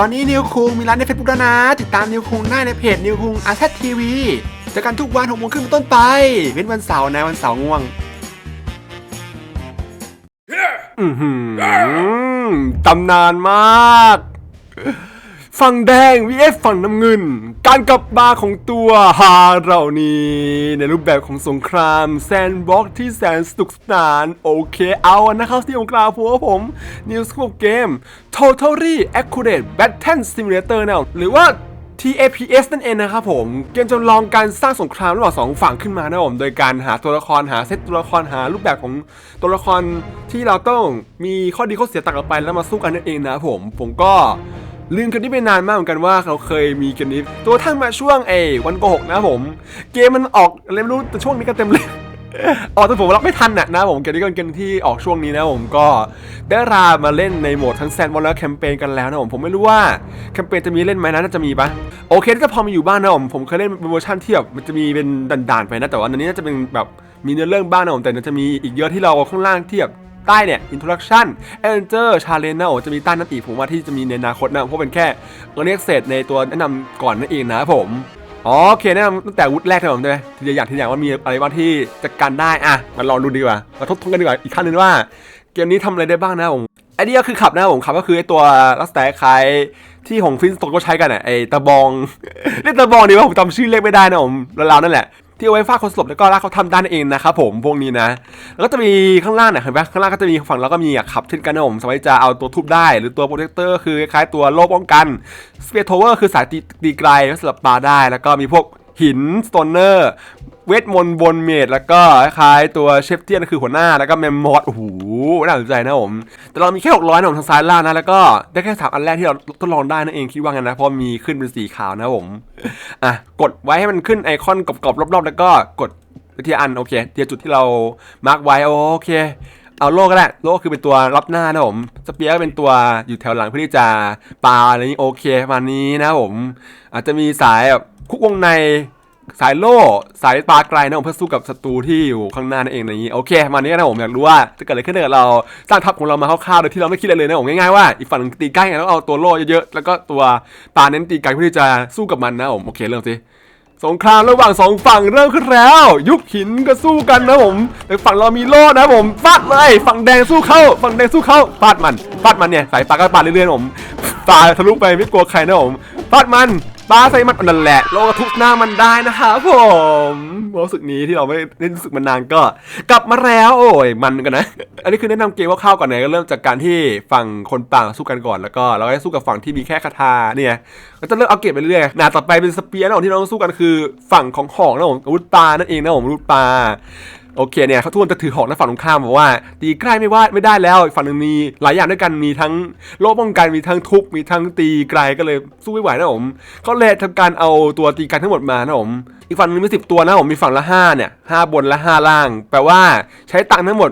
ตอนนี้นิวคุงมีร้านในเฟซบุ๊กแล้วนะ ติดตามนิวคุงได้ในเพจนิวคุงอาร์ตทีวีเจอกันทุกวันหกโมงครึ่งเป็นต้นไป เว้นวันเสาร์นะวันเสาร์ง่วง อือหือตำนานมาก ฝั่งแดง vs ฝั่งน้ำเงิน การกลับมาของตัวฮาเรานี้ ในรูปแบบของสงครามแซนบ็อกที่แสนสนุกสนาน โอเคเอานะครับที่องกลาพัวผม New Scope Game Totally Accurate Battle Simulator นะหรือว่า TAPS นั่นเองนะครับผม เกมจำลองการสร้างสงครามระหว่างสองฝั่งขึ้นมานะผม โดยการหาตัวละครหาเซตตัวละครหารูปแบบของตัวละครที่เราต้องมีข้อดีข้อเสียต่างกันไปแล้วมาสู้กันนั่นเองนะผม ผมก็ ลืมกมนี้ไปนานมากเหมือนกันว่าเราเคยมีกมนี้ตัวทั้งมาช่วงเอวันโกหกนะผม เกมมันออกอะไรไม่รู้แต่ช่วงนี้ก็เต็มเลยออกแต่ผมรับไม่ทันน่ะนะผมเกมนี้ก็เป็นเกมที่ออกช่วงนี้นะผมก็ได้รามาเล่นในโหมดทั้งแซนบอลและแคมเปญกันแล้วนะผมผมไม่รู้ว่าแคมเปญจะมีเล่นไหมนะน่าจะมีปะโอเคถ้าพอมีอยู่บ้างนะผมผมเคยเล่นเป็นเวอร์ชันที่แบบมันจะมีเป็นด่านๆไปนะแต่ว่าอันนี้น่าจะเป็นแบบมีเนื้อเรื่องบ้างนะผมแต่จะมีอีกเยอะที่เราข้างล่างที่แบบ ใต้เนี่ย introduction enter challenge นะผมจะมีใต้นั้นอีกผมว่าที่จะมีในอนาคตนะเพราะเป็นแค่เออเน็กเซในตัวแนะนำก่อนนั่นเองนะผมอ๋อโอเคแนะนำตั้งแต่วุฒิแรกเลยผมใช่ไหมทีละอย่างทีละอย่างว่ามีอะไรบ้างที่จัดการได้อะมาลองดูดีกว่ามาทบทวนกันดีกว่าอีกขั้นนึงว่า เกมนี้ทำอะไรได้บ้างนะผมไอเดียคือขับนะผมขับก็คือไอตัวลักษณะคล้ายที่ของฟินสโตนก็ใช้กันอะไอตะบองเรียกตะบองดีว่าผมจำชื่อเรียกไม่ได้นะผมราวๆนั่นแหละ ที่เอาไว้ฟาดคนสลบแล้วก็ลากเขาทำด้านเองนะครับผมพวกนี้นะ แล้วก็จะมีข้างล่างเนี่ยเห็นไหมข้างล่างก็จะมีฝั่งแล้วก็มีขับเช่นกันนะผมสามารถจะเอาตัวทุบได้ หรือตัวโปรเทคเตอร์คือคล้ายตัวโล่ป้องกันสเปียรโทเวอร์คือสายตีตีไกลสำหรับปลาได้ แล้วก็มีพวก หินสโตนเนอร์เวทมนต์บนเมดแล้วก็คล้ายตัวเชฟเทียนคือหัวหน้าแล้วก็แมมมอสโอ้โหน่าสนใจนะผม แต่เรามีแค่600นะผมทางซ้ายล่างนะแล้วก็ได้แค่สามอันแรกที่เราทดลองได้นั่นเองคิดว่างั้นนะเพราะมีขึ้นเป็นสีขาวนะผมอะกดไว้ให้มันขึ้นไอคอนกรอบๆรอบๆ แล้วก็กดที่อันโอเคที่จุดที่เรามาร์กไว้โอเคเอาโลก็ได้โล่คือเป็นตัวรับหน้านะผมสเปียร์ก็เป็นตัวอยู่แถวหลังเพื่อที่จะปาอะไรนี้โอเคประมาณนี้นะผม อาจจะมีสายแบบ คุกวงในสายโล่สายปลาไกลนะผมเพื่อสู้กับศัตรูที่อยู่ข้างหน้านั่นเองอะนี้โอเคมาณนี้นะผมอยากรู้ว่าจะเกิดอะไรขึ้นถ้าเกิดเราสร้างทัพของเรามาคร่าวๆโดยที่เราไม่คิดอะไรเลยนะผมง่ายๆว่าอีกฝั่งตีใกล้ไงแล้วเอาตัวโล่เยอะๆแล้วก็ตัวปลาเน้นตีไกลเพื่อที่จะสู้กับมันนะผมโอเคเริ่มสิสงครามระหว่างสองฝั่งเริ่มขึ้นแล้ว ยุคหินก็สู้กันนะผมแต่ฝั่งเรามีโล่นะผมฟาดเลยฝั่งแดงสู้เข้า ฝั่งแดงสู้เข้าฟาดมันฟาดมันเนี่ยสายปลาก็ปาดเรื่อยๆนะผมปาทะลุไปไม่กลัวใครนะผมฟาดมัน ปาใส่มันนั่นแหละโลกทุบหน้ามันได้นะครับผมรู้สึกนี้ที่เราไม่ได้รู้สึกมานานก็ กลับมาแล้วโอ้ยมันกันนะ อันนี้คือแนะนำเกมคร่าวๆก่อนนก็เริ่มจากการที่ฝั่งคนป่าสู้กันก่อนแล้วก็เราก็สู้กับฝั่งที่มีแค่คาถาเนี่ยก็จะเริ่มเอาเก็บไปเรื่อยๆหนาต่อไปเป็นสเปียร์นะผมที่เราต้องสู้กันคือฝั่งของหอกนะผมอาวุธปลานั่นเองนะผมอาวุธปลา โอเคเนี่ยเขาทุกคนจะถือหอกนะฝั่งตรงข้ามบอกว่าตีใกล้ไม่ว่าไม่ได้แล้วอีกฝั่งหนึงมีหลายอย่างด้วยกันมีทั้งโล่ป้องกันมีทั้งทุบมีทั้งตีไกลก็เลยสู้ไม่ไหวนะผมเขาเลยทำการเอาตัวตีกันทั้งหมดมานะผมอีกฝั่งหนึงมีสิบตัวนะผมมีฝั่งละห้าเนี่ยห้าบนและห้าล่าง แปลว่าใช้ตังค์ทั้งหมด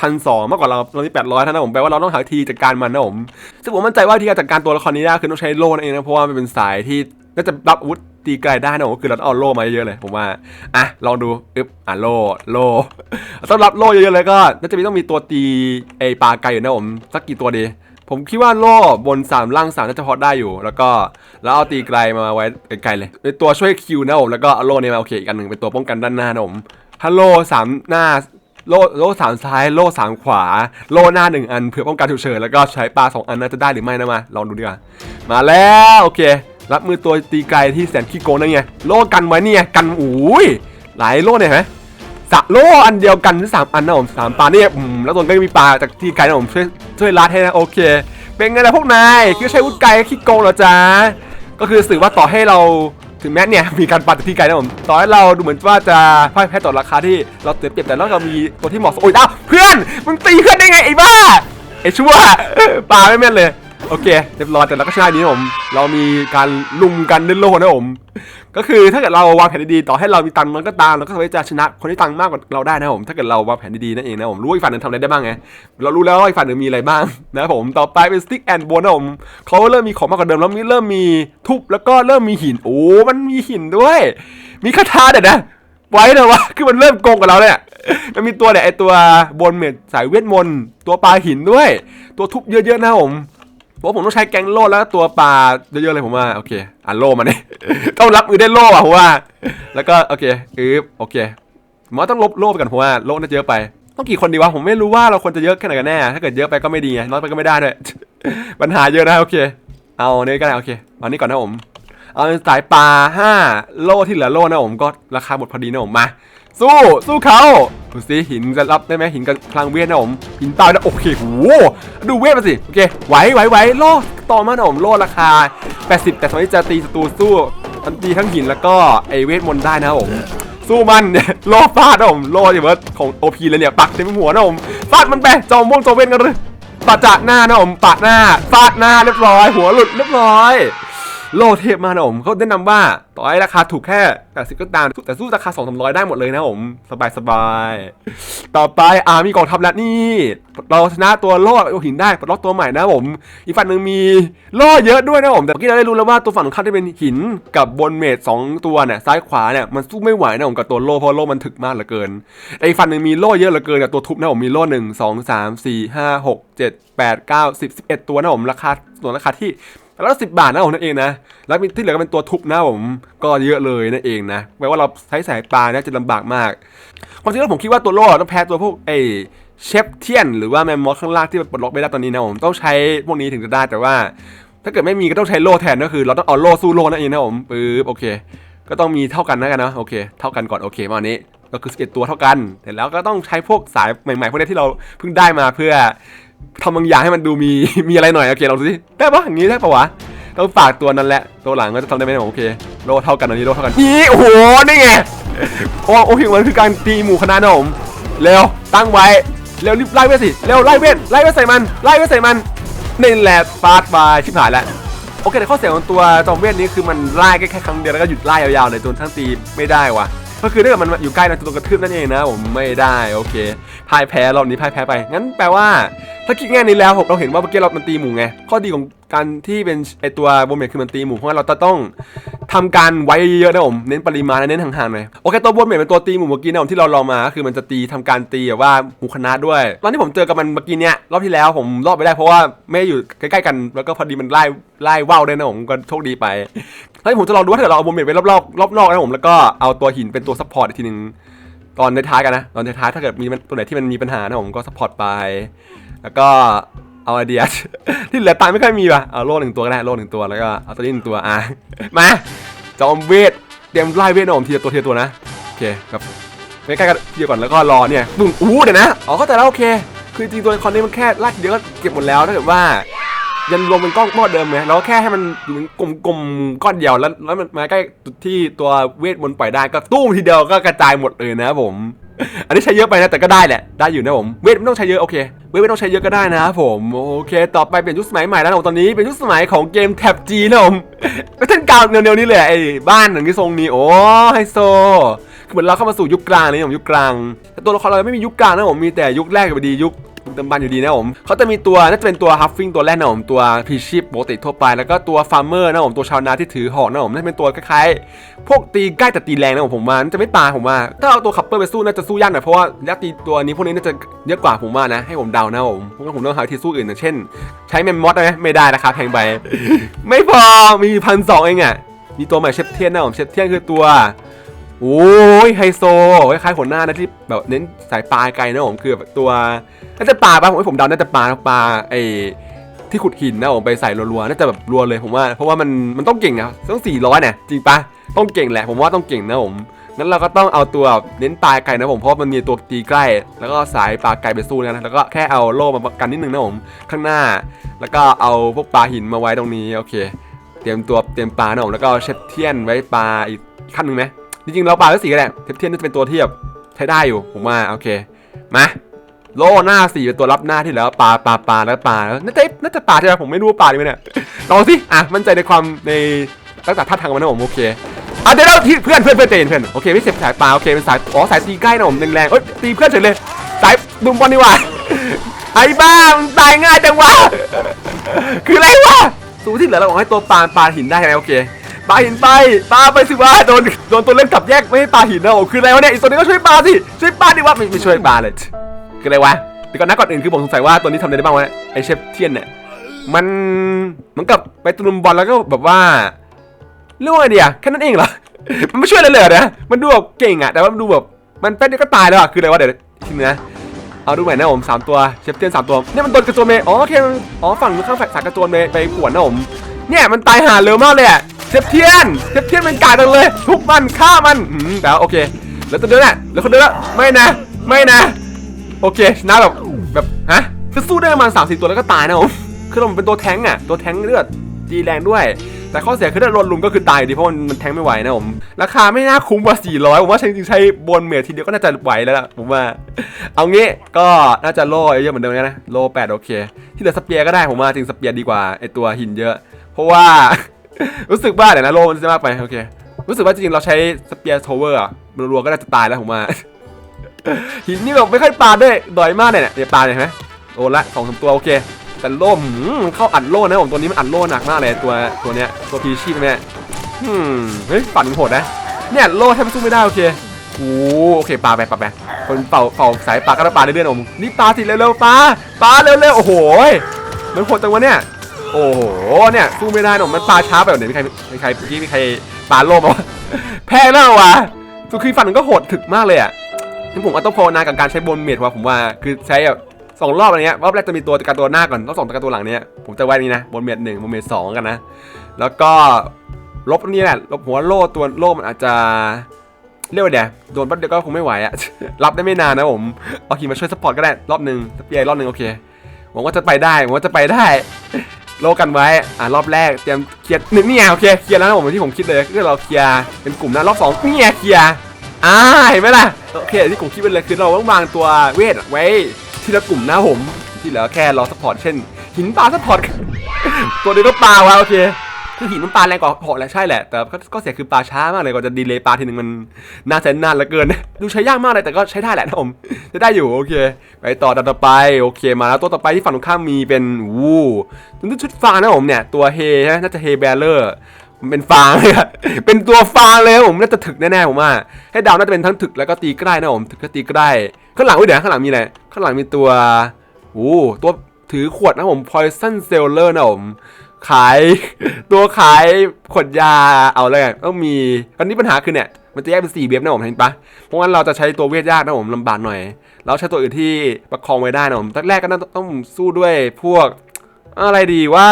พันสองมากกว่าเราเราที่แปดร้อยท่านนะผมแปลว่าเราต้องหาวิธีจัดการมันนะผมซึ่งผมมั่นใจว่าวิธีการจัดการตัวละครนี้ได้คือต้องใช้โล่นั่นเองนะเพราะว่ามันเป็นสายที่น่าจะรับอาวุธ ตีไกลได้นะผมคือเราต้องเอาโล่มาเยอะๆเลยผมว่าอะลองดูอึ๊บอะโล่โล่ต้องรับโล่เยอะๆเลยก็น่าจะมีต้องมีตัวตีไอปลาไกลอยู่นะผมสักกี่ตัวดีผมคิดว่าโล่บนสามล่างสามน่าจะพอได้อยู่ แล้วก็แล้วเอาตีไกลมาไว้ไกลๆเลยเป็นตัวช่วยคิวนะผมแล้วก็เอาโล่เนี่ยมาโอเคอีกอันหนึ่งเป็นตัวป้องกันด้านหน้านะผมถ้าโล่สามหน้าโล่โล่สามซ้ายโล่สามขวา โล่หน้าหนึ่งอันเพื่อป้องกันฉุกเฉินแล้วก็ใช้ปลาสองอันน่าจะได้หรือไม่นะมาลองดูดีกว่ามาแล้วโอเค รับมือตัวตีไกลที่แสนขี้โกงนั่นไง โล่กันไว้เนี่ยกันอุ้ยหลายโล่เนี่ยเห็นไหมสะโล่อันเดียวกันที่สามอันนะผมสามปลาเนี่ยอืมแล้วตัวก็มีปลาจากที่ไกลนะผมช่วยช่วยรัดให้นะโอเค เป็นไงล่ะพวกนายคิดว่าใช้วุฒิไกลขี้โกงเหรอจ๊ะก็คือสื่อว่าต่อให้เราถึงแม้เนี่ยมีการปัดที่ไกลนะผมต่อให้เราดูเหมือนว่าจะพ่ายแพ้ต่อราคาที่เราเสียเปรียบแต่เรามีตัวที่เหมาะสมโอ้ยอ้าวเพื่อนมึงตีเพื่อนได้ไงไอ้บ้าไอ้ชั่วปลาไม่แม่นเลย โอเคเรียบร้อยแต่เราก็ชนะดีนะผม เรามีการลุมกันเล่นโลกนะผม ก็คือถ้าเกิดเราวางแผนดีๆต่อให้เรามีตังค์มันก็ตามเราก็สามารถจะชนะคนที่ตังค์มากกว่าเราได้นะผม ถ้าเกิดเราวางแผนดีๆนั่นเองนะผมรู้ว่าอีกฝ่ายหนึงทำอะไรได้บ้างไงเรารู้แล้วว่าอีกฝ่ายหนึ่งมีอะไรบ้างนะผมต่อไปเป็นสติ๊กแอนด์โบนนะผมเขาเริ่มมีของมากกว่าเดิมแล้วมีเริ่มมีทุบแล้วก็เริ่มมีหินโอ้มันมีหินด้วย มีคาถาเด็ดนะไว้นะวะคือมันเริ่มโกงกับเราเนี่ยมันมีตัวเนี่ยไอตัวบนเมดสายเวทมนต์ตัวปลาหินด้วย ตัวทุบเยอะๆนะผม ราะผมต้องใช้แกงโล่แล้วก็ตัวปลาเยอะๆเลยผมว่าโอเคอะโล่มาเนี่ยต้องรับมือได้โล่อะผมว่า แล้วก็โอเคอือโอเคผมว่าต้องลบโล่ไปก่อนผมว่าโล่น่าจะเยอะไป ต้องกี่คนดีวะผมไม่รู้ว่าเราควรจะเยอะแค่ไหนกันแน่ถ้าเกิดเยอะไปก็ไม่ดีไงน้อยไปก็ไม่ได้ด้วยปัญหาเยอะนะโอเค เอาอันนี้ก็ได้โอเคเอาอันนี้ก่อนนะผมเอาสายปลาห้าโล่ที่เหลือโล่นะผมก็ราคาหมดพอดีนะผมมา สู้สู้เขาดูสิหินจะรับได้ไหมหินกับพลังเวทนะผมหินเปล่านะโอเคโหดูเวทมาสิโอเคไหวไหวไหวโล่ต่อมานะผมโล่ราคา 80 แต่สมัยจะตีศัตรูสู้ทันตีทั้งหินแล้วก็ไอเวทมนต์ได้นะผมสู้มันเนี่ยโล่ฟาดนะผมโล่อย่างเบิร์ดของโอพีเลยเนี่ยปักเต็มหัวนะผมฟาดมันไปจอมม่วงจอมเวทกันเลยปะจะหน้านะผมปะหน้าฟาดหน้าเรียบร้อย หัวหลุดเรียบร้อย โลเทพมานะผมเขาแนะนำว่าต่อให้ราคาถูกแค่80ก็ตามแต่สู้ราคา2 3 0 0ได้หมดเลยนะผม สบายสบายๆต่อไปอามีกองทัพแล้วนี่ เราชนะตัวโล่กับหินได้ปลดล็อกตัวใหม่นะผม อีกฝั่งหนึ่งมีโล่เยอะด้วยนะผมแต่เมื่อกี้เราได้รู้แล้วว่าตัวฝั่งของข้าที่เป็นหินกับบนเมดสองตัวเนี่ยซ้ายขวาเนี่ยมันสู้ไม่ไหวนะผมกับตัวโล่เพราะโล่มันถึกมากเหลือเกินแต่อีกฝั่งหนึ่งมีโล่เยอะเหลือเกินกับตัวทุบนะผมมีโล่หนึ่งสองสามสี่ห้าหกเจ็ดแปดเก้าสิบสิบเอ็ดตัวนะผมราคาส่วนราคาที่ แล้วสิบบาทนะผมนั่นเองนะ แล้วที่เหลือก็เป็นตัวทุบนะผม ก็เยอะเลยนั่นเองนะ แปลว่าเราใช้สายปลาเนี่ยจะลำบากมาก ความจริงแล้วผมคิดว่าตัวโล่ต้องแพ้ตัวพวกไอเชฟเทียน หรือว่าแมมมอสข้างล่างที่มันปลดล็อกไม่ได้ตอนนี้นะผมต้องใช้พวกนี้ถึงจะได้แต่ว่า ถ้าเกิดไม่มีก็ต้องใช้โล่แทนก็คือ เราต้องเอาโล่สู้โล่นั่นเองนะผมปึ๊บโอเค ก็ต้องมีเท่ากันนะกันนะโอเค เท่ากันก่อนโอเคมาอันนี้ก็คือ11ตัวเท่ากันแต่แล้วก็ต้องใช้พวกสายใหม่ๆพวกนี้ที่เราเพิ่งได้มาเพื่อ ทำบางอย่างให้มันดูมีมีอะไรหน่อยโอเคลองดูสิได้ปะอย่างนี้ได้ปะวะต้องฝากตัวนั้นแหละตัวหลังก็จะทำได้ไหมโอเคโลเท่ากันอันนี้โลเท่ากันนี่โอ้โหนี่ไงโอ้โอ้โหมันคือการตีหมู่คณะนะผมเร็วตั้งไว้เร็วรีบไล่เวทสิเร็วไล่เวทไล่เวทใส่มันไล่เวทใส่มันนี่แหละฟาดไปชิบหายแล้วโอเคแต่ข้อเสียของตัวจอมเวทนี้คือมันไล่แค่แค่ครั้งเดียวแล้วก็หยุดไล่ยาวๆเลยจนทั้งตีไม่ได้ว่ะ ก็คือถ้าเกิดมันอยู่ใกล้นะจะโดนกระทืบนั่นเองนะผมไม่ได้โอเคพ่ายแพ้รอบนี้พ่ายแพ้ไปงั้นแปลว่าถ้าคิดแง่นี้แล้วผมเราเห็นว่าเมื่อกี้เรามันตีหมู่ไงข้อดีของการที่เป็นไอตัวโบเมทคือมันตีหมู่เพราะว่าเราจะต้องทำการไว้เยอะๆนะผมเน้นปริมาณและเน้นห่างๆหน่อยโอเคตัวโบเมทเป็นตัวตีหมู่เมื่อกี้นะผมที่เราลองมาคือมันจะตีทำการตีแบบว่าหมู่คณะด้วยตอนที่ผมเจอกับมันเมื่อกี้เนี้ยรอบที่แล้วผมรอบไปได้เพราะว่าไม่ได้อยู่ใกล้ๆกันแล้วก็พอดีมันไล่ไล่ว่าวด้วยนะผมก็โชคดีไป เฮ้ยผมจะลองดูว่าถ้าเกิดเราเอาโมเมนต์ไว้รอบๆรอบนอกนะผมแล้วก็เอาตัวหินเป็นตัวซัพพอร์ตอีกทีหนึ่งตอนในท้ายกันนะตอนในท้ายถ้าเกิดมีตัวไหนที่มันมีปัญหานะผมก็ซัพพอร์ตไป แล้วก็เอาไอเดียที่เหลือตายไม่ค่อยมีป่ะเอาโล่หนึ่งตัวก็ได้โล่หนึ่งตัวแล้วก็เอาตัวนี้หนึ่งตัวอะมาจอมเวทเตรียมไล่เวทนะผมทีละตัวทีละตัวนะโอเคครับใกล้ๆกันทีเดียวก่อนแล้วก็รอเนี่ยปุ้งอู้เดี๋ยวนะอ๋อเข้าใจแล้วโอเค คือจริงตัวละครนี้มันแค่ลากเดียวก็เก็บหมดแล้วถ้าเกิดว่า ยันรวมเป็นก้อนหม้อเดิมไหมเราแค่ให้มันอยู่เป็นกลมๆก้อนเดียวแล้วแล้วมันมาใกล้จุดที่ตัวเวทมนต์ปล่อยได้ก็ตุ้มทีเดียวก็กระจายหมดเลยนะครับผม อันนี้ใช้เยอะไปนะแต่ก็ได้แหละได้อยู่นะผมเวทไม่ต้องใช้เยอะโอเคเวทไม่ต้องใช้เยอะก็ได้นะครับผมโอเค ต่อไปเป็นยุคสมัยใหม่แล้วนะผมตอนนี้เป็นยุคสมัยของเกมแท็บจีนะผมเป็นท่านกาวแนวๆนี้เลยไอ้บ้านหนังที่ทรงนี้โอ้ไฮโซเหมือนเราเข้ามาสู่ยุคกลางเลยผมยุคกลางแต่ตัวละครเราไม่มียุคกลางนะผมมีแต่ยุคแรกกับดียุค เติมบันอยู่ดีนะผมเขาจะมีตัวน่าจะเป็นตัวฮัฟฟิงตัวแรกนะผมตัวพีชีพปกติทั่วไปแล้วก็ตัวฟาร์มเมอร์นะผมตัวชาวนาที่ถือหอกนะผมน่าจะเป็นตัวคล้ายๆพวกตีใกล้แต่ตีแรงนะผมผมว่าน่าจะไม่ปาผมว่าถ้าเอาตัวขับเปอร์ไปสู้น่าจะสู้ยากหน่อยเพราะว่าระยะตีตัวนี้พวกนี้น่าจะเยอะกว่าผมว่านะให้ผมเดานะผมเพราะว่าผมต้องหาวิธีสู้อื่นอย่างเช่น ใช้แมมมอสได้ไหมไม่ได้ราคาแพงไปไม่พอมีพันสองเองอะมีตัวใหม่เชฟเทียนนะผมเชฟเทียนคือตัว โอ้ยไฮโซคล้ายๆหัวหน้านะที่แบบเน้นสายปลาไกลนะผมคือแบบตัวน่าจะปลาปะผมผมเดาน่าจะปลาปลาไอที่ขุดหินนะผมไปใส่รัวๆน่าจะแบบรัวเลยผมว่าเพราะว่ามันมันต้องเก่งนะต้องสี่ร้อยเนี่ยจริงปะต้องเก่งแหละผมว่าต้องเก่งนะผมงั้นเราก็ต้องเอาตัวเน้นปลาไกลนะผมเพราะมันมีตัวตีใกล้ แล้วก็สายปลาไกลไปสู้นะแล้วก็แค่เอาโล่มากันนิดนึงนะผมข้างหน้า แล้วก็เอาพวกปลาหินมาไว้ตรงนี้โอเค เตรียมตัวเตรียมปลานะผมแล้วก็เชฟเทียนไว้ปลาอีกขั้นหนึ่งไหม จริงๆเราปลาทั้งสี่ก็ได้เทปเทียนน่าจะเป็นตัวเที่แบใช้ได้อยู่ผมว่าโอเคมาโล่หน้าสี่เป็นตัวรับหน้าที่เหลือปลาปลาปลาแล้วปลาแล้วน่าจะน่าจะปลาใช่ไหมผมไม่รู้ว่าปลาดีไหมเนี่ยลองสิอะมั่นใจในความในตั้งแต่ท่าทางมันนะผมโอเคอะเดี๋ยวเราที่เพื่อนเพื่อนเพื่อนเตนเพื่อนโอเคไม่เสียสายปลาโอเคเป็นสายอ๋อสายตีใกล้นะผมแรงๆเอ้ยตีเพื่อนเฉยเลยสายดุมบอลนี่หว่าไอ้บ้ามันตายง่ายจังวะคืออะไรวะสู้ที่เหลือเราบอกให้ตัวปลาปลาหินได้ไหมโอเค ปลาหินไปปลาไปสิว่าโดนโดนตัวเล่นกลับแยกไม่ให้ปาหินนะโอ้คืออะไรวะเนี่ยอีกตัวนี้ก็ช่วยปลาสิช่วยปลาดิวะไม่ไม่ช่วยปลาเลยคืออะไรวะเดี๋ยวก่อนนะก่อนอื่นคือผมสงสัยว่าตัวนี้ทำอะไรได้บ้างวะไอเชฟเทียนเนี่ยมันเหมือนกับไปตะลุมบอลแล้วก็แบบว่าเรียกว่าไงดีอะแค่นั้นเองเหรอมันไม่ช่วยอะไรเลยเหรอนะมันดูแบบเก่งอะแต่ว่ามันดูแบบมันแป๊บเดียวก็ตายแล้วอะคืออะไรวะเดี๋ยวทีนึงนะเอาดูใหม่นะผมสามตัวเชฟเทียนสามตัวเนี่ยมันโดนกระโจนเมย์อ๋อโอเคอ๋อฝั่งข้างฝั่งสากระโจนเมย์ไปปวดนะผม เนี่ยมันตายหาเร็วมากเลยอะเชฟเทียนเชฟเทียนมันกาดังเลย ทุกมันฆ่ามันอืมแต่โอเค แล้วตัวเดินน่ะแล้วคนเดินละไม่นะ ไม่นะ โอเคชนะแบบแบบฮะคือสู้ได้ประมาณสามสี่ตัวแล้วก็ตายนะผมคือเราเป็นตัวแท้งอะตัวแท้งเลือดตีแรงด้วย แต่ข้อเสียคือถ้าโดนลุมก็คือตายดีเพราะมันแทงไม่ไหวนะผมราคาไม่น่าคุ้มกว่า 400 ผมว่าจริงๆใช้บนเมททีเดียวก็น่าจะไหวแล้วล่ะผมว่า เอางี้ก็น่าจะโล่เยอะเหมือนเดิมนะโล่แปดโอเค ที่เหลือสเปียร์ก็ได้ผมว่าจริงสเปียร์ดีกว่าไอตัวหินเยอะ เพราะว่า รู้สึกว่าเดี๋ยวนะโล่มันจะมากไปโอเค รู้สึกว่าจริงๆเราใช้สเปียร์โทเวอร์อะรัวๆก็น่าจะตายแล้วผมว่าหินนี่แบบไม่ค่อยปาด้วยดอยมากเลยเนี่ยเดี๋ยวปาเลยเห็นไหมโดนละสองสามตัวโอเค แต่โล่มันเข้าอัดโล่นะผมตัวนี้มันอัดโล่หนักมากเลยตัวตัวเนี้ยตัวพีชีพเนี่ยอืมเฮ้ยปั่นโหดนะเนี่ยโล่แทบสู้ไม่ได้โอเคโอ้โอเคปลาไปปลาไปคนเป่าเป่าสายปลาก็ต้องปาเรื่อยๆผมนี่ปลาสิเร็วๆปาปลาเร็วๆโอ้โหมันโหดจังวะเนี่ย โอ้โหเนี่ยสู้ไม่ได้หนมมันปลาช้าไปแบบไหนมีใครมีใครเมื่อกี้มีใครปาโลมาวะแพ้แล้ววะสุขีฟันมันก็โหดถึกมากเลยอะที่ผมต้องภาวนากับการใช้บนเมดว่าผมว่าคือใช้แบบสองรอบอะไรเงี้ยรอบแรกจะมีตัวการตัวหน้าก่อนรอบสองตัวหลังเนี้ยผมจะไว้นี่นะบนเมดหนึ่งบนเมดสองกันนะ แล้วก็ลบนี่แหละลบหัวโล่ตัวโล่มันอาจจะเรียกว่าเดี๋ยวโดนปั๊บเดียวก็คงไม่ไหวอะรับได้ไม่นานนะผมเอาขี่มาช่วยสปอร์ตก็ได้รอบหนึ่งสเปียร์รอบหนึ่งโอเคหวังว่าจะไปได้หวังว่าจะไปได้ โลกันไว้ อ่ารอบแรกเตรียมเคลียร์หนึ่งนี่ไงโอเคเคลียร์แล้วนะผมที่ผมคิดเลยคือเราเคลียร์เป็นกลุ่มนะรอบสองนี่ไงเคลียร์อ่าเห็นไหมล่ะโอเคที่ผมคิดไปเลยคือเราต้องวางตัวเวทไว้ที่ละกลุ่มนะผมที่เหลือแค่รอสปอร์ตเช่น หินปลาสปอร์ตตัวเดียวก็ปลาวะโอเค คือหินมันปลาแรงกว่าเหอกแหละใช่แหละ แต่ก็เสียคือปลาช้ามากเลยกว่าจะดีเลยปลาทีหนึ่งมันน่าแสนนานเหลือเกิน ดูใช้ยากมากเลยแต่ก็ใช้ได้แหละนะผมจะได้อยู่โอเค ไปต่อดันต่อไปโอเคมาแล้วตัวต่อไปที่ฝั่งตรงข้ามมีเป็นวู้ตัวชุดฟางนะผมเนี่ยตัวเฮใช่ไหมน่าจะเฮแบลเลอร์เป็นฟางเลยอะเป็นตัวฟางเลยผมน่าจะถึกแน่ๆผมว่า ให้ดาวน่าจะเป็นทั้งถึกแล้วก็ตีใกล้นะผมถึกก็ตีใกล้ข้างหลังอุ้ยเดี๋ยวข้างหลังมีอะไรข้างหลังมีตัวโอ้ตัวถือขวดนะผม poison seller นะผม ขายตัวขายขวดยาเอาเลยต้องมีตอนนี้ปัญหาคือเนี่ยมันจะแยกเป็นสี่เว็บนะผมเห็นปะเพราะงั้นเราจะใช้ตัวเวทยากนะผมลำบากหน่อย เราใช้ตัวอื่นที่ประคองไว้ได้นะผมแรกก็ต้องต้องสู้ด้วยพวกอะไรดีว่า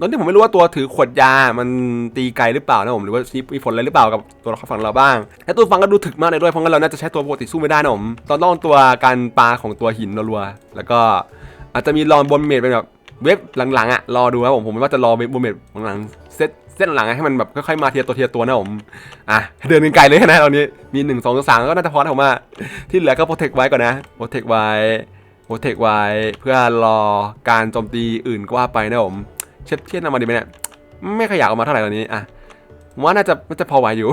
ตอนที่ผมไม่รู้ว่าตัวถือขวดยา มันตีไกลหรือเปล่านะผม หรือว่ามีผลอะไรหรือเปล่ากับตัวละครฝั่งเราบ้างแต่ตัวฟังก็ดูถึกมากเลยด้วย เพราะงั้นเราน่าจะใช้ตัวปกติสู้ไม่ได้นะผม ตอนล่องตัวการปลาของตัวหินรัวๆแล้วก็อาจจะมีรอนบนเมดเป็นแบบ เว็บหลังๆอะรอดูครับผมผมว่าจะรอเว็บบนเมดหลังๆเซตเส้นหลังให้มันแบบค่อยๆมาเทียตัวเทียตัวนะผมอะเดินกันไกลเลยนะตอนนี้มีหนึ่งสองสามก็น่าจะพอนะผมว่าที่เหลือก็โปรเทคไว้ก่อนนะโปรเทคไว้โปรเทคไว้เพื่อรอการโจมตีอื่นก็ว่าไปนะผมเชฟเทียนเอามาดีไหมเนี่ยไม่ขยับออกมาเท่าไหร่ตอนนี้อะว่าน่าจะน่าจะพอไหวอยู่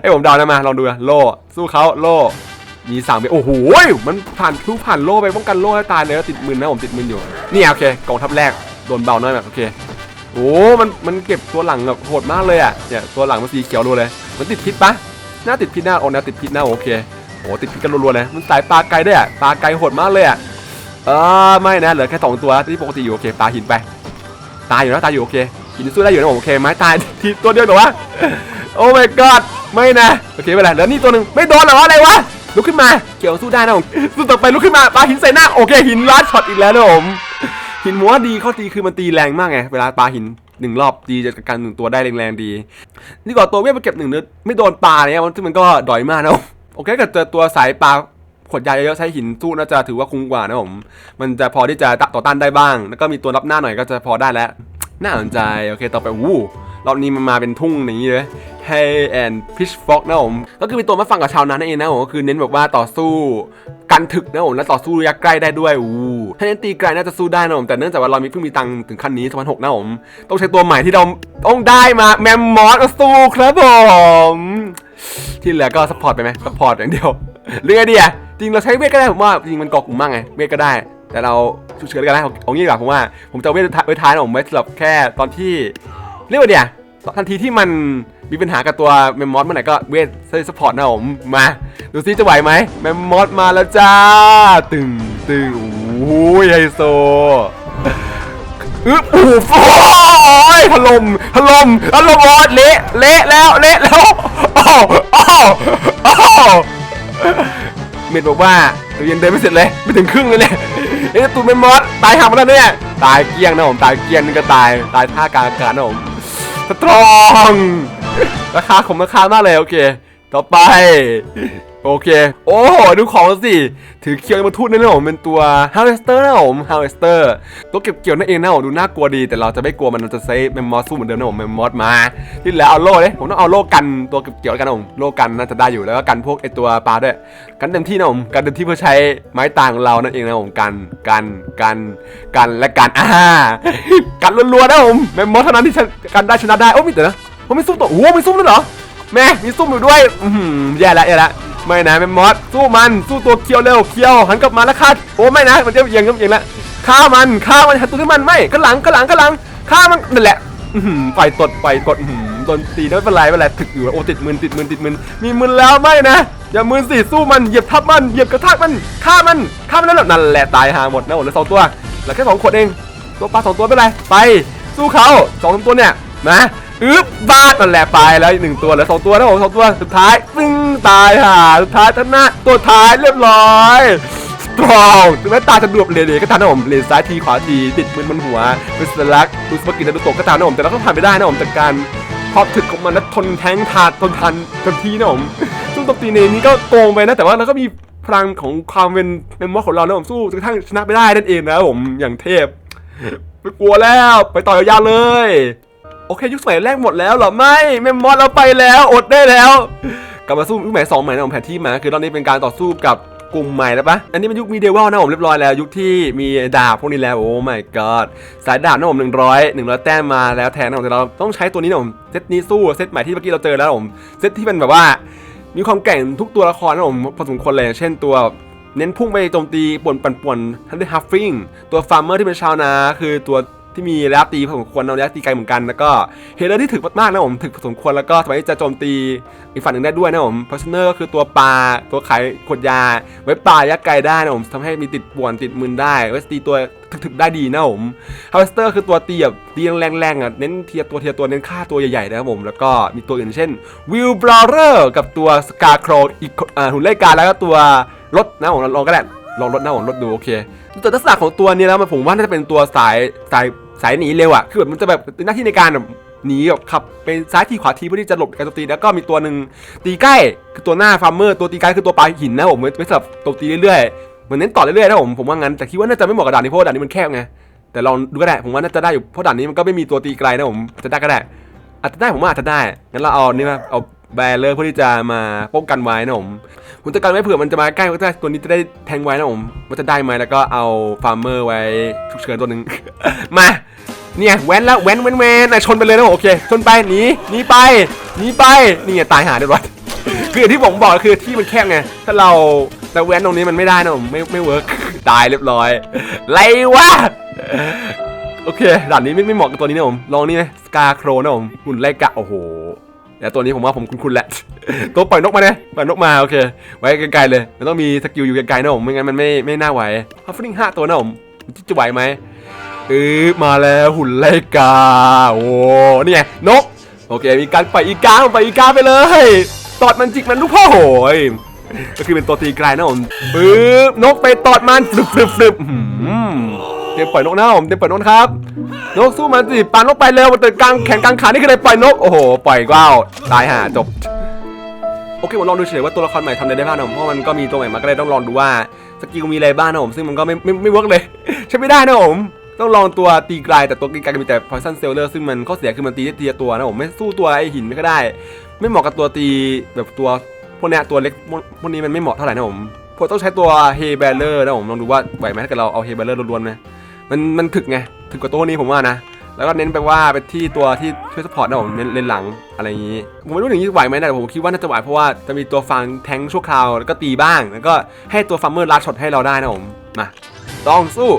ไอ้ผมเดานะมาลองดูนะโล่สู้เขาโล่ มีสามเบโอ้โหมันผ่านทุกผ่านโล่ไปป้องกันโล่ให้ตายเลยแล้วติดมือนะผมติดมืออยู่นี่โอเคกองทัพแรกโดนเบาน้อยแบบโอเคโอ้มันมันเก็บตัวหลังแบบโหดมากเลยอะเนี่ยตัวหลังมันสีเขียวรัวเลย มันติดพิษปะน่าติดพิษหน้าโอ้น่าติดพิษหน้าโอเคโอ้ติดพิษกันรัวๆเลยมันสายปลาไกลด้วยอะปลาไกลโหดมากเลยอะเออไม่นะเหลือแค่สองตัวที่ปกติอยู่โอเคปลาหินไป ตายอยู่นะตายอยู่โอเคหินสู้ได้อยู่นะผมโอเคไม้ตายทีตัวเดียวเหรอวะโอ้ my god ไม่นะโอเคไม่เป็นไรแล้วนี่ตัวหนึ่งไม่โดนเหรออะไรวะ ลุกขึ้นมาเกี่ยวสู้ได้นะผมสู้ต่อไปลุกขึ้นมาปลาหินใส่หน้าโอเคหินลัดช็อตอีกแล้วนะผมหินหัวดีข้อดีคือมันตีแรงมากไงเวลาปลาหินหนึ่งรอบตีจะกันหนึ่งตัวได้แรงๆดี นี่ก่อนตัวเวทมาเก็บหนึ่งเนื้อไม่โดนปลาเนี่ยมันซึ่งมันก็ดอยมากนะผมโอเคกิดเจอตัวสายปลาขวดยาเยอะใช้หินสู้น่าจะถือว่าคุ้มกว่านะผมมันจะพอที่จะต่อต้านได้บ้าง แล้วก็มีตัวรับหน้าหน่อยก็จะพอได้แล้วน่าสนใจโอเคต่อไปวู้ รอบนี้มันมาเป็นทุ่งอย่างนี้เลย Hay and Pitchfork นะผม ก็คือเป็นตัวมาฟังกับชาวนานั่นเองนะผมก็คือเน้นแบบว่าต่อสู้กันถึกนะผมและต่อสู้ระยะใกล้ได้ด้วยอู้ถ้าเน้นตีไกลน่าจะสู้ได้นะผมแต่เนื่องจากว่าเรามีเพิ่งมีตังค์ถึงขั้นนี้2006นะผมต้องใช้ตัวใหม่ที่เราต้องได้มาแมมมอสสู้ครับผมที่เหลือก็สปอร์ตไปไหมสปอร์ตอย่างเดียวเรื่องไอเดียจริงเราใช้เวทก็ได้ผมว่าจริงมันกาะกลุ่มมากไงเวทก็ได้ แต่เราชุดเชื้อกันได้เอาเอางี้ดีกว่าผมว่า ผมจะเอาเวทไว้ท้ายนะผมไว้สำหรับแค่ตอนที่ เรียกว่าเดียทันทีที่มันมีปัญหากับตัวแมมมอสเมื่อไหร่ก็เวทเซสปอร์ตนะผมมา ดูซิจะไหวไหมแมมมอสมาแล้วจ้า ตึงตึงโอ้ยไฮโซอึ๊บโอ้โหโอ้ยถล่มถล่มถล่มหมดเละเละแล้วเละแล้วอ้โหโอ้โหโอ้โหเมดบอกว่าเรายังเดินไม่เสร็จเลยไม่ถึงครึ่งเลยเนี่ยเอ๊ะตูนเป็นมอสตายหามาแล้วเนี่ยตายเกี้ยงนะผมตายเกี้ยงนี่ก็ตายตายท่ากลางอากาศนะผม สตรอง ราคาขมราคามากเลยโอเค ต่อไป โอเค โอ้โหดูของสิถือเคียวมาทูดนั่นนะผมเป็นตัว Harvester นะผม Harvester ตัวเก็บเกี่ยวนั่นเองนะผมดูน่ากลัวดี แต่เราจะไม่กลัวมันเราจะใช้แมมมอสสู้เหมือนเดิมนะผมแมมมอสมา ที่แล้วเอาโล่เลยผมต้องเอาโล่กันตัวเก็บเกี่ยวกันนะผมโล่กันน่าจะได้อยู่แล้วก็กันพวกไอตัวปลาด้วยกันเต็มที่นะผมกันเต็มที่เพื่อใช้ไม้ต่างของเรานั่นเองนะผมกันกันกันกันและกันอ่ากันรัวนๆนะผมแมมมอสเท่านั้นที่กันได้ชนะได้โอ้มีแต่นะผมไม่สู้ตัวโอ้ไม่สู้ด้วยเหรอแม่มีซุ่มอยู่ด้วยอือหือแย่ละแย่ละ ไม่นะแม่มอสสู้มันสู้ตัวเคียวเร็วเคียวหันกลับมาแล้วฆ่าโอ้ไม่นะมันจะเอียงก็เอียงละฆ่ามันฆ่ามันหันตัวที่มันไม่ข้างหลังข้างหลังข้างหลังฆ่ามันนั่นแหละอือหือปล่อยตดปล่อยกดหือโดนตีแล้วไม่เป็นไรไม่เป็นไรถึกอยู่โอ้ติดมือติดมือติดมือมีมือแล้วไม่นะอย่ามือสิสู้มันเหยียบทับมันเหยียบกระทากมันฆ่ามันฆ่ามันนั่นแหละนั่นแหละตายหาหมดนะหมดแล้วสองตัวเหลือแค่สองคนเองตัวปลาสองตัวไม่เป็นไรไปสู้เขาสองตัวเนี่ยนะอึ๊บบาดนั่นแหละไปแล้วหนึ่งตัวเหลือสองตัวนะผมสองตัวสุดท้ายปึ้ง ตายห่าสุดท้ายท่านหน้าตัวท้ายเรียบร้อยสตรองถึงแม้ตาจะดวบเลยเลยก็ทันนะผมเลนซ้ายทีขวาทีติดมือบนหัวเป็นสัญลักษณ์ดูสปกินดูโตกก็ตามนะผมแต่เราก็ผ่านไม่ได้นะผมจากการพอบถึกของมันและทนแทงถาดทนทันทันทีนะผมซึ่งตบตีในนี้ก็โกงไปนะแต่ว่าเราก็มีพลังของความเป็นเป็นมอสของเรานะผมสู้จนกระทั่งชนะไม่ได้นั่นเองนะผมอย่างเทพไม่กลัวแล้วไปต่อยาวๆเลยโอเคยุคสมัยแรกหมดแล้วเหรอไม่แม่มอสเราไปแล้วอดได้แล้ว กลับมาสู้ยุคใหม่สองใหม่นะผมแผนที่มาคือตอนนี้เป็นการต่อสู้กับกลุ่มใหม่แล้วปะอันนี้เป็นยุคมีเดวลนะผมเรียบร้อยแล้ว ยุคที่มีดาบพวกนี้แล้วโอ้ my god สายดาบนะผมหนึ่งร้อยหนึ่งร้อยแต้มมาแล้วแทนนะผมแต่เราต้องใช้ตัวนี้นะผมเซตนี้สู้เซตใหม่ที่เมื่อกี้เราเจอแล้วผมเซตที่เป็นแบบว่า มีความแกร่งทุกตัวละครนะผมพอสมควรเลยเช่นตัวเน้นพุ่งไปโจมตีป่วนปั่นป่วนทันได้ฮัฟฟิงตัวฟาร์มเมอร์ที่เป็นชาวนา คือตัว ที่มีระยะตีพอสมควรเอาระยะตีไกลเหมือนกันแล้วก็เฮเลอร์ที่ถึกมากๆนะผมถึกพอสมควรแล้วก็สามารถจะโจมตีอีกฝั่งหนึ่งได้ด้วยนะผมพอร์ชเนอร์คือตัวปลาตัวขายขวดยา ไว้ปลายักษ์ไกลได้นะผมทำให้มีติดป่วนติดมืนได้ไว้ตีตัวถึกๆได้ดีนะผมฮาวสเตอร์คือตัวตีแบบตีแรงๆอะเน้นเทียตัวเทียตัวเน้นฆ่าตัวใหญ่ๆนะครับผมแล้วก็มีตัวอื่นเช่นวิลบรอเรอร์กับตัวสกาโครอีกหุ่นไล่กาแล้วก็ตัวรถนะผมลองก็ได้ลองรถน้าของรถดูโอเคแต่ลักษณะของตัวนี้แล้วมันผมว่าน่าจะเป็นตัวสายสาย สายหนีเร็วอะคือแบบมันจะแบบหน้าที่ในการแบบหนีแบบขับเป็นซ้ายทีขวาทีเพื่อที่จะหลบการโจมตีแล้วก็มีตัวหนึ่งตีใกล้คือตัวหน้าฟาร์มเมอร์ตัวตีไกล้คือตัวปลาหินนะผมไว้ไว้สำหรับโจมตีเรื่อยๆเหมือนเน้นต่อเรื่อยๆนะผมผมว่างั้นแต่คิดว่าน่าจะไม่เหมาะกับด่านนี้เพราะด่านนี้มันแคบไงแต่ลองดูก็ได้ผมว่าน่าจะได้อยู่เพราะด่านนี้มันก็ไม่มีตัวตีไกลนะผมจะได้ก็ได้อาจจะได้ผมว่าอาจจะได้งั้นเราเอานี่มาเอา แบรเลอร์เพื่อที่จะมาป้องกันไว้นะผมผมจะกันไว้เผื่อมันจะมาใกล้ก็ได้ตัวนี้จะได้แทงไว้นะผมว่าจะได้ไหมแล้วก็เอาฟาร์มเมอร์ไว้ฉุกเฉินตัวหนึ่งมาเนี่ยแว้นแล้วแว้นแว้นแว้นชนไปเลยนะผมโอเคชนไปหนีหนีไปหนีไปนี่ไงตายหาเรียบร้อยคืออย่างที่ผมบอกคือที่มันแคบไงถ้าเราแต่แว้นตรงนี้มันไม่ได้นะผมไม่ไม่เวิร์กตายเรียบร้อยไรวะโอเคด่านนี้ไม่ไม่เหมาะกับตัวนี้นะผมลองนี่ไหมสกาโครนะผมหุ่นไล่กะโอ้โห แต่ตัวนี้ผมว่าผมคุ้นๆแหละ ตัวปล่อยนกมาเนี่ยปล่อยนกมาโอเค ไว้ไกลๆเลย มันต้องมีสกิลอยู่ไกลๆนะผม ไม่งั้นมันไม่ไม่น่าไหวฮัฟฟิงห้าตัวนะผมจะไหวไหมเออมาแล้วหุ่นไล่กา โอ้นี่ไงนก โอเค มีการปล่อยอีกาปล่อยอีกาไปเลย ตอดมันจิกมันลูกพ่อโหยก็คือเป็นตัวตีไกลนะผมปึ๊บนกไปตอดมันฟลึบฟลึบฟึบ เตรียมปล่อยนกนะผมเตรียมปล่อยนกครับนกสู้มันสิปานนกไปเร็วมันเติดกลางแขนกลางขานี่คืออะไรปล่อยนกโอ้โหปล่อยก้าวตายห่าจบโอเคผมลองดูเฉยว่าตัวละครใหม่ทำอะไรได้บ้างนะผมเพราะมันก็มีตัวใหม่มาก็เลยต้องลองดูว่าสกิลมีอะไรบ้างนะผมซึ่งมันก็ไม่ไม่ไม่เวิร์กเลยใช้ไม่ได้นะผมต้องลองตัวตีไกลแต่ตัวตีไกลมีแต่ poison sailor ซึ่งมันข้อเสียคือมันตีได้ทีละตัวนะผมไม่สู้ตัวไอหินไม่ก็ได้ ไม่เหมาะกับตัวตีแบบตัวพวกเนี้ยตัวเล็กพวกนี้มันไม่เหมาะเท่าไหร่นะผมผมต้องใช้ตัวเฮเบลเลอร์นะผมลองดูว่าไหวไหมถ้าเกิดเราเอาเฮเบลเลอร์ล้วนๆไห มันมันถึกไงถึกกว่าตัวนี้ผมว่านะแล้วก็เน้นไปว่าเป็นที่ตัวที่ช่วยสปอร์ตนะผมเน้นเลนหลังอะไรอย่างนี้ ผมไม่รู้อย่างนี้ไหวไหมนะแต่ผมคิดว่าน่าจะไหวเพราะว่าจะมีตัวฟังแทงชั่วคราวแล้วก็ตีบ้าง แล้วก็ให้ตัวฟาร์มเมอร์ลัดช็อตให้เราได้นะผมมาต้องสู้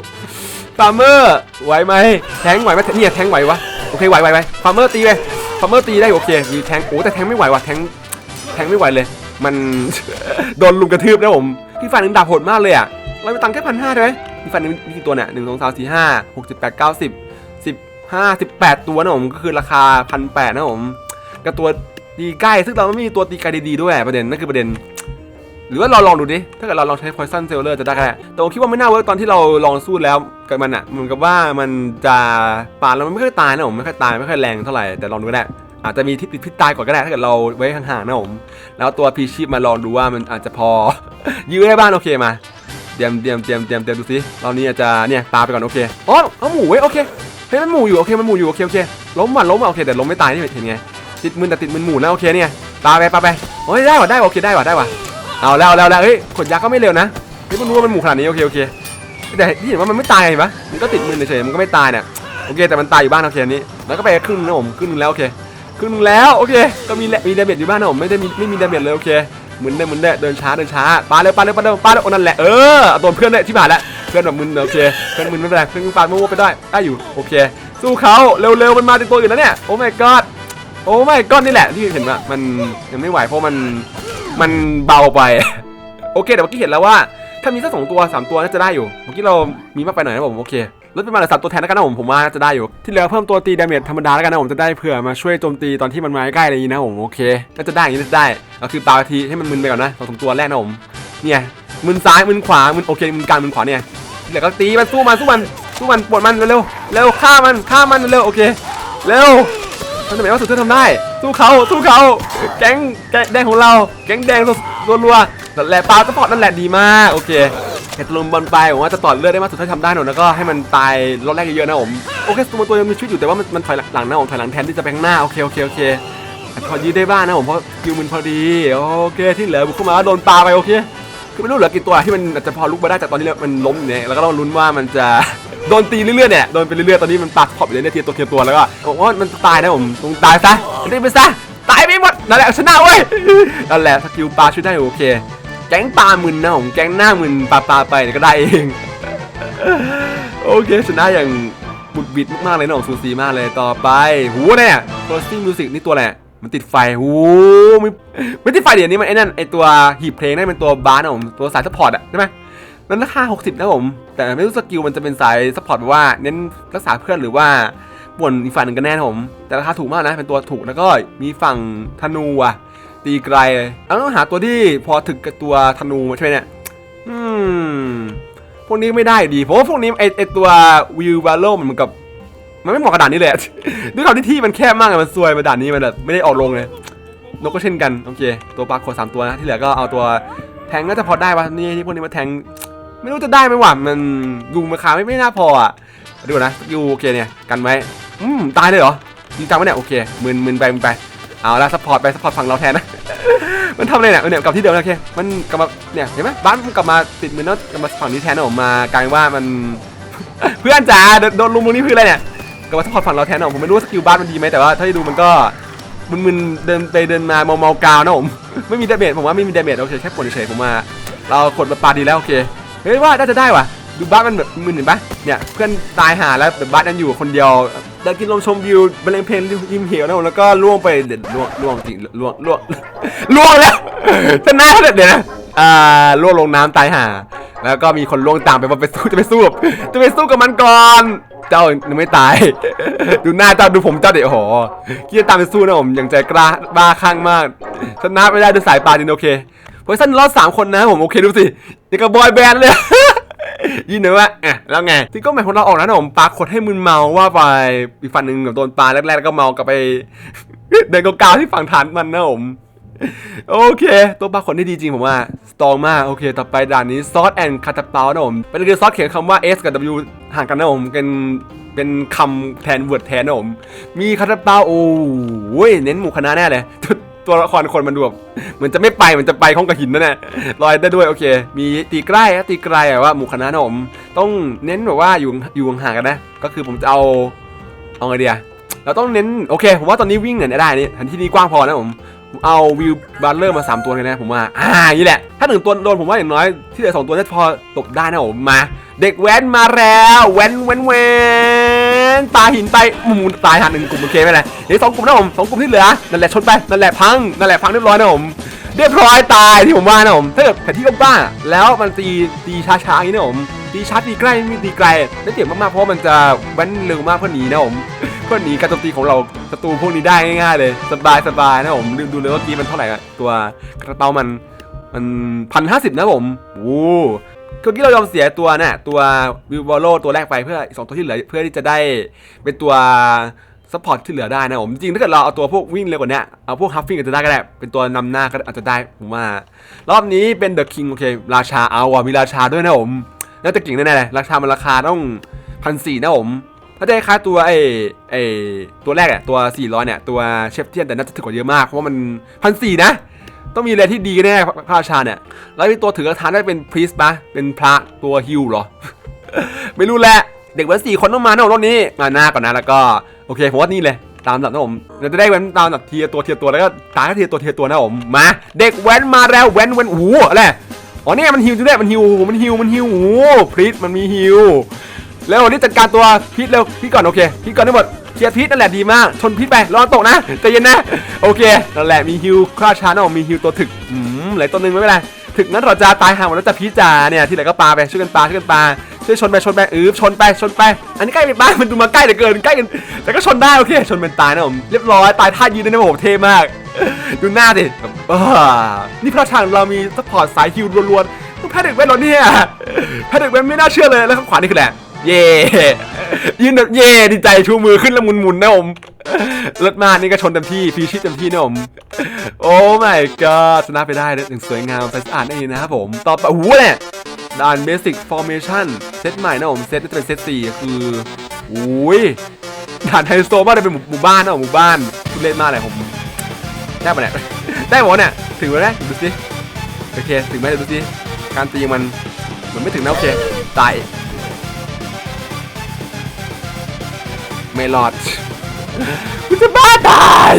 ฟาร์มเมอร์ไหวไหมแทงไหวไหมเนี่ยแทงไหววะโอเคไหวไหวไหวฟาร์มเมอร์ตีไปฟาร์มเมอร์ตีได้โอเคมีแทงโอ้แต่แทงไม่ไหวว่ะแทงแทงไม่ไหวเลย มันโดนลุมกระทืบนะผมพี่ฟันหนึ่งดาบโหดมากเลยอะเราไปตังค์แค่พันห้าได้ไหม พี่ฟันมีกี่ตัวเนี่ยหนึ่งสองสามสี่ห้าหกเจ็ดแปดเก้าสิบสิบห้าสิบแปดตัวนะผมก็คือราคาพันแปดนะผมกับตัวตีใกล้ซึ่งเราไม่มีตัวตีไกลดีๆด้วยประเด็นนั่นคือประเด็น หรือว่าเราลองดูดิถ้าเกิดเราลองใช้ Poison Sailor จะได้แค่แต่ผมคิดว่าไม่น่าเวิร์กตอนที่เราลองสู้แล้วกับมันอะเหมือนกับว่ามันจะปาดแล้วมันไม่ค่อยตายนะผมไม่ค่อยตายไม่ค่อยแรงเท่าไหร่แต่ลองดูก็ได้อาจจะมีทิศติดพิษตายก่อนก็ได้ถ้าเกิดเราไว้ห่างๆนะผมแล้วตัวพีชีพมาลองดูว่ามันอาจจะพอยื้อได้บ้างโอเคมา เตรียมเตรียมเตรียมเตรียมเตรียมดูสิรอบนี้อาจจะเนี่ยปาไปก่อนโอเคอ๋อเอาหมูไว้ยโอเคเฮ้ยมันหมูอยู่โอเคมันหมูอยู่โอเคโอเคล้มอะล้มอะโอเคแต่ล้มไม่ตายนี่เห็นไงติดมือแต่ติดมือหมูนะโอเคเนี่ยปาไปปาไปโอ้ยได้ว่ะได้ว่ะโอเคได้ว่ะได้ว่ะเอาแล้วแล้วแล้วเฮ้ยขนยักษ์ก็ไม่เร็วนะเฮ้ยมันรู้ว่ามันหมู่ขนาดนี้โอเคโอเคแต่ที่เห็นว่ามันไม่ตายเห็นปะมันก็ติดมือเฉยมันก็ไม่ตายเนี่ยโอเคแต่มันตายอยู่บ้านโอเคนี้แล้วก็ไปครึ่งนึงนะผมครึ่งนึงแล้วโอเคครึ่งนึงแล้วโอเคก็มีแหละมีดาเมจอยู่บ้านนะผมไม่ได้มีไม่มีดาเมจเลยโอเค มุนได้หมุนได้เดินช้าเดินช้าปาเร็วปาเร็วปาเร็วปาเร็วโอ้นั่นแหละเออเอาตัวเพื่อนได้ที่ผ่านแล้วเพื่อนแบบมึนโอเคเพื่อนมึนไม่เป็นไรเพื่อนปาดมั่วไปได้ได้อยู่โอเค สู้เขาเร็วๆมันมาติดตัวอยู่แล้วเนี่ยโอ้ my god โอ้ my god นี่แหละที่เห็นว่ามันยังไม่ไหวเพราะมันมันเบาไปโอเคแต่เมื่อกี้เห็นแล้วว่าถ้ามีสักสองตัวสามตัวน่าจะได้อยู่เมื่อกี้เรามีมากไปหน่อยนะผมโอเค ลดไปมาเหลือสามตัวแทนแล้วกันนะผมผมว่าน่าจะได้อยู่ที่เหลือเพิ่มตัวตีดาเมจธรรมดาแล้วกันนะผมจะได้เผื่อมาช่วยโจมตีตอนที่มันมาใกล้อะไรอย่างนี้นะผมโอเคน่าจะได้อย่างนี้น่าจะได้ก็คือปาทีให้มันมึนไปก่อนนะสองสามตัวแรกนะผมเนี่ยมึนซ้ายมึนขวามึนโอเคมึนกลางมึนขวาเนี่ยเหลือก็ตีมันสู้มันสู้มันสู้มันปวดมันเร็วเร็วฆ่ามันฆ่ามันเร็วโอเคเร็วมันจะเป็นว่าสุดที่ทำได้สู้เขาสู้เขาแก๊งแก๊งแดงของเรา แก๊งแดงตัวรัวๆนั่นแหละปลาสปอร์ตนั่นแหละดีมากโอเค เฮตลมบอลไปผมว่าจะต่อเลือดได้มากสุดที่ทำได้หน่อยแล้วก็ให้มันตายรอบแรกเยอะๆนะผมโอเคตัวตัวยังมีชีวิตอยู่แต่ว่ามันมันถอยหลังนะผมถอยหลังแทนที่จะไปข้างหน้าโอเคโอเคโอเคพอยืดได้บ้างนะผมเพราะคิวมันพอดีโอเคที่เหลือบุกเข้ามาโดนปลาไปโอเคคือไม่รู้เหลือกี่ตัวที่มันอาจจะพอลุกมาได้จากตอนนี้มันล้มอยู่เนี่ยแล้วก็ต้องลุ้นว่ามันจะโดนตีเรื่อยๆเนี่ยโดนไปเรื่อยๆตอนนี้มันปักขอบอยู่เรื่อยๆทีตัวเทียตัวแล้วก็ผมว่ามันตายนะผมตรงตายซะรีบไปซะตายไปหมดนั่นแหละชนะเว้ยนั่นแหละสกิลปลาช่วยได้โอเค แก๊งปลามึนนะผมแก๊งหน้ามึนปลาปลาไปก็ได้เอง โอเคชนะอย่างบุดบิดมากๆเลยนะผมซูซีมากเลยต่อไปหูเนี่ยตัวซิ่งมิวสิกนี่ตัวอะไรมันติดไฟหูไม่ไม่ติดไฟเดี๋ยวนี้มันไอ้นั่นไอ้ตัวหีบเพลงนั่นเป็นตัวบาร์นะผมตัวสายซัพพอร์ตอะใช่ไหมนั้นราคา60 นะผม แต่ไม่รู้สกิลมันจะเป็นสายซัพพอร์ตว่าเน้นรักษาเพื่อนหรือว่าป่วนอีกฝั่งหนึ่งกันแน่นะผม แต่ราคาถูกมากนะ เป็นตัวถูกแล้วก็มีฝั่งธนูอะ ตีไกลเอาต้องหาตัวที่พอถึกกับตัวธนูใช่ไหมเนี่ยอืมพวกนี้ไม่ได้ดีเพราะว่าพวกนี้ไอไอตัววิวบาโลมันเหมือนกับ มันไม่เหมาะกับด่านนี้เลยด้วยความที่ที่มันแคบมากเลยมันซวยมาด่านนี้มันแบบไม่ได้ออกลงเลย นกก็เช่นกันโอเค ตัวปลาโคสามตัวนะที่เหลือก็เอาตัวแทงก็จะพอได้ปะนี่ที่พวกนี้มาแทง ไม่รู้จะได้ไหมวะมันยุงราคาไม่ไม่น่าพออะดูนะยูโอเคเนี่ยกันไว้อืมตายเลยเหรอจริงจังปะเนี่ยโอเคมึนมึนไปมึนไป เอาละซัพพอร์ตไปซัพพอร์ตฝั่งเราแทนนะ มันทำอะไรเนี่ยเนี่ยกลับที่เดิมแล้วโอเค มันกลับมาเนี่ยเห็นไหมบ้านมันกลับมาติดมือแล้วกลับมาฝั่งนี้แทนนะผมมากลายว่ามัน เพื่อนจ๋าโดนลุมตรงนี้คืออะไรเนี่ยกลับมาซัพพอร์ตฝั่งเราแทนนะผมไม่รู้สกิลบ้านมันดีไหมแต่ว่าถ้าที่ดูมันก็มึนๆเดินไปเดินมาเมาเมากาวนะผมไม่มีดาเมจผมว่าไม่มีดาเมจโอเคแค่ปวดเฉยผมมา เรากดมาปาดีแล้วโอเคเฮ้ยว่าน่าจะได้ว่ะดูบ้านมันแบบมึนเห็นปะเนี่ยเพื่อนตายหาแล้วแบบบ้านนั้นอยู่คนเดียว เดินกินลมชมวิวบรรเลงเพลงริมเหวนะผมแล้วก็ล่วงไปเด็ดล่วงล่วงจริงล่วงล่วงล่วงแล้วชนะเขาเด็ดเดี๋ยวนะอ่าล่วงลงน้ำตายหาแล้วก็มีคนล่วงตามไปว่าไปสู้จะไปสู้กับจะไปสู้กับมันก่อนเจ้ายังไม่ตาย ดูหน้าเจ้าดูผมเจ้าเด็กโอ้โหคิดจะตามไปสู้นะผมอย่างใจกล้าบ้าคลั่งมากชนะไม่ได้ด้วยสายปาดินโอเคเพราะสั้นรอดสามคนนะผมโอเคดูสินี่ก็บอยแบนด์เลย ยินดีว่าอะแล้วไงที่ก็หมายของเราออกนะผมปาขดให้มึนเมาว่าไปอีกฝั่งหนึ่งกับโดนปลาแรกๆแล้วก็เมากลับไปเดินกาวที่ฝั่งฐานมันนะผมโอเค ตัวปลาขนได้ดีจริงผมว่าสตองมากโอเค ต่อไปด่านนี้ซอสแอนด์คาตาเปานะผมเป็นคือซอสเขียนคำว่า S กับ W ห่างกันนะผมเป็นเป็นคำแทนเวิร์ดแทนนะผมมีคาตาเปาโอ้ยเน้นหมู่คณะแน่เลย ตัวละครคนมันดูแบบเหมือนจะไม่ไปเหมือนจะไปห้องกับหินนั่นแหละลอยได้ด้วยโอเค มีตีใกล้ตีไกลอะว่าหมู่คณะนะผมต้องเน้นแบบว่าอยู่อยู่ห่างกันนะ ก็คือผมจะเอาเอาไงเดียเราต้องเน้นโอเคผมว่าตอนนี้วิ่งเนี่ยได้นี่ทันที่นี้กว้างพอนะผมเอาวิวบัลเลอร์มา 3 ตัวเลยนะผมว่า อ่านี้แหละ ถ้าหนึ่งตัวโดนผมว่าอย่างน้อยที่เหลือสองตัวน่าจะพอตบได้นะผมมา เด็กแว้นมาแล้ว แว้นแว้นแว้น ปาหินไปหมูตายหันหนึ่งกลุ่มโอเคไหมล่ะเดี๋ยวสองกลุ่มนะผมสองกลุ่มที่เหลือนั่นแหละชนไปนั่นแหละพังนั่นแหละพังเรียบร้อยนะผมเรียบร้อยตายที่ผมว่านะผมถ้าเกิดแผนที่ก็บ้าแล้วมันตีตีช้าๆอย่างนี้นะผมตีชาร์จตีใกล้ไม่มีตีไกลได้เปรียบมากๆเพราะมันจะแว้นเร็วมากเพื่อหนีนะผมเพื่อหนีการโจมตีของเราศัตรูพวกนี้ได้ง่ายๆเลย สบายสบายนะผมดูดูเลยว่ากี้มันเท่าไหร่ตัวกระเตามันมันพันห้าสิบนะผมโอ้ เมื่อกี้เรายอมเสียตัวเนี่ยตัววิวบอลโลตัวแรกไปเพื่อสองตัวที่เหลือเพื่อที่จะได้เป็นตัวซัพพอร์ตที่เหลือได้นะผมจริงถ้าเกิดเราเอาตัวพวกวิ่งเร็วกว่านี้เอาพวกฮัฟฟิ้งอาจจะได้ก็ได้เป็นตัวนำหน้าก็อาจจะได้ผมว่ารอบนี้เป็นเดอะคิงโอเคราชาเอาว่ะมีราชาด้วยนะผมน่าจะเก่งแน่ๆเลยราชามันราคาต้องพันสี่นะผมถ้าได้ค่าตัวไอ้ไอ้ตัวแรกอะตัว 400เนี่ยตัวเชฟเทียนแต่น่าจะถึกกว่าเยอะมากเพราะว่ามันพันสี่นะ ต้องมีอะไรที่ดีแน่พระราชาเนี่ย แล้วมีตัวถือกระทานได้เป็นพรีสปะเป็นพระตัวฮิวเหรอ ไม่รู้แหละ เด็กว้นสี่คนต้องมานะผมรอบนี้ มาหน้าก่อนนะแล้วก็โอเคผมว่านี่เลยตามหลับนะผมเราจะได้แว้นตามหลับเทียตัวเทียตัวแล้วก็ตายก็เทียตัวเทียตัวนะผมมาเด็กแว้นมาแล้วแว้นแว้นโอ้โหอะไรอ๋อเนี่ยมันฮิวจริงด้วยมันฮิวมันฮิวมันฮิวโอ้พรีสมันมีฮิวแล้ววันนี้จัดการตัวพีทเร็วพีทก่อนโอเคพีทก่อนได้หมด เคลียร์พีทนั่นแหละดีมากชนพีทไประวังตกนะใจเย็นนะโอเคนั่นแหละมีฮิวคราชานะผมมีฮิวตัวถึกอืมเหลือตัวหนึงไม่เป็นไรถึกนั้นเราจะตายห่างหมดแล้วแต่พีจ่าเนี่ยที่เหลือก็ปาไปช่วยกันปาช่วยกันปาช่วยชนไปชนไปอือชนไปชนไป อันนี้ใกล้ไปบ้างมันดูมาใกล้เหลือเกินใกล้กันแต่ก็ชนได้โอเคชนเป็นตายนะผมเรียบร้อยตายท่ายืนได้นะผมเท่มาก ดูหน้าดินี่พระราชางเรามีซัพพอร์ตสายฮิวล้วนๆต้องแพ้เด็กเว้นเหรอเนี่ยแพ้เด็กเว้นไม่น่าเชื่อเลยแล้วข้างขวานี่คือแหละไรเย่ ยืนแบบเย่ดีใจชูมือขึ้นแล้วหมุนๆนะผมรถมานี่ก็ชนเต็มที่ฟีชิตเต็มที่นะผม โอ้ my god ชนะไปได้เลยหนึ่งสวยงามไปสะอาดนั่นเองนะครับผม ต่อไปโอ้โหเนี่ยด่าน basic formation เซตใหม่นะผม เซตจะเป็นเซตสี่คือโอ้ยด่านไฮโซมากเลยเป็นหมู่บ้านนะผมหมู่บ้านทุเล่นมากเลยผม ได้ปะเนี่ย ได้ปะวะเนี่ย ถึงแล้วนะดูสิ โอเค ถึงไหมดูสิ การตีมันมือนไม่ถึงนะโอเค ตาย ไม่รอดกูจะบ้าตาย